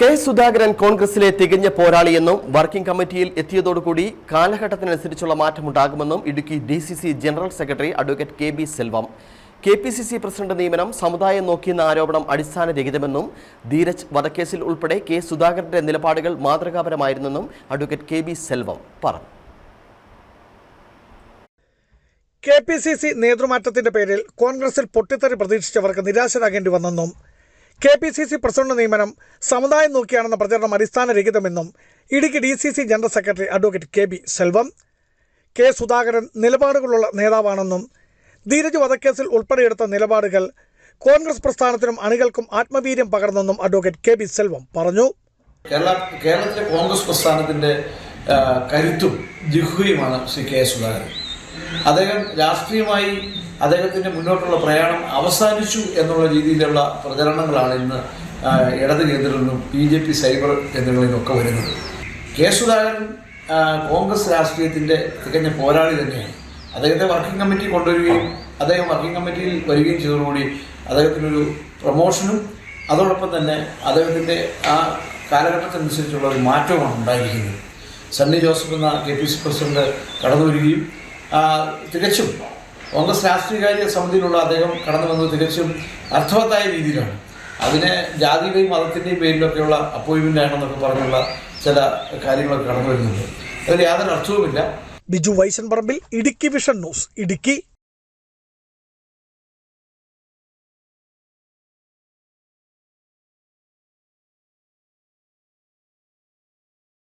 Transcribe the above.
K Sudhakaran കോൺഗ്രസിലെ തികഞ്ഞ പോരാളിയെന്നും വർക്കിംഗ് കമ്മിറ്റിയിൽ എത്തിയതോടുകൂടി കാലഘട്ടത്തിനനുസരിച്ചുള്ള മാറ്റമുണ്ടാകുമെന്നും Idukki D C C general secretary advocate K B Selvam. K P C C president നിയമനം സമുദായം നോക്കിയെന്ന ആരോപണം അടിസ്ഥാനരഹിതമെന്നും ധീരജ് വധക്കേസിൽ ഉൾപ്പെടെ കെ സുധാകരന്റെ നിലപാടുകൾ മാതൃകാപരമായിരുന്നെന്നും അഡ്വക്കേറ്റ് കെ ബി സെൽവം പറഞ്ഞു. കെ പി സി സി നേതൃമാറ്റത്തിന്റെ പേരിൽ കോൺഗ്രസിൽ പൊട്ടിത്തെറി പ്രതീക്ഷിച്ചവർക്ക് നിരാശരാകേണ്ടി വന്നെന്നും K P C C president നിയമനം സമുദായം നോക്കിയാണെന്ന പ്രചരണം അടിസ്ഥാനരഹിതമെന്നും Idukki D C C general secretary advocate K B Selvam K Sudhakaran നിലപാടുകളുള്ള നേതാവാണെന്നും ധീരജ് വധക്കേസിൽ ഉൾപ്പെടെയെടുത്ത നിലപാടുകൾ കോൺഗ്രസ് പ്രസ്ഥാനത്തിനും അണികൾക്കും ആത്മവീര്യം പകർന്നെന്നും അഡ്വക്കേറ്റ് കെ ബി സെൽവം പറഞ്ഞു. കേരള കേരളത്തിലെ കോൺഗ്രസ് പ്രസ്ഥാനത്തിന്റെ കരുത്തും ജിഹ്വയുമാണ് ശ്രീ കെ സുധാകരൻ. അദ്ദേഹം രാഷ്ട്രീയമായി അദ്ദേഹത്തിന്റെ മുന്നോട്ടുള്ള പ്രയാണം അവസാനിച്ചു എന്നുള്ള രീതിയിലുള്ള പ്രചരണങ്ങളാണ് ഇന്ന് ഇടത് കേന്ദ്രങ്ങളിൽ നിന്നും ബി ജെ പി സൈബർ കേന്ദ്രങ്ങളിൽ നിന്നൊക്കെ വരുന്നത്. കെ സുധാകരൻ കോൺഗ്രസ് രാഷ്ട്രീയത്തിന്റെ തികഞ്ഞ പോരാളി തന്നെയാണ്. അദ്ദേഹത്തെ വർക്കിംഗ് കമ്മിറ്റി കൊണ്ടുവരികയും അദ്ദേഹം വർക്കിംഗ് കമ്മിറ്റിയിൽ വരികയും ചെയ്തതോടുകൂടി അദ്ദേഹത്തിനൊരു പ്രൊമോഷനും അതോടൊപ്പം തന്നെ അദ്ദേഹത്തിന്റെ ആ കാലഘട്ടത്തിനനുസരിച്ചുള്ള ഒരു മാറ്റവുമാണ് ഉണ്ടായിരിക്കുന്നത്. സണ്ണി ജോസഫ് എന്ന കെ പി സി പ്രസിഡന്റ് കടന്നു വരികയും തികച്ചും കോൺഗ്രസ് രാഷ്ട്രീയകാര്യ സമിതിയിലുള്ള അദ്ദേഹം കടന്നു വന്നത് തികച്ചും അർത്ഥവത്തായ രീതിയിലാണ്. അതിനെ ജാതിയുടെയും മതത്തിന്റെയും പേരിലൊക്കെയുള്ള അപ്പോയിൻമെന്റ് ആണെന്നൊക്കെ പറഞ്ഞുള്ള ചില കാര്യങ്ങളൊക്കെ കടന്നു വരുന്നുണ്ട്. അതിൽ യാതൊരു അർത്ഥവുമില്ല. Biju Vaishan Parambil Idukki vision news Idukki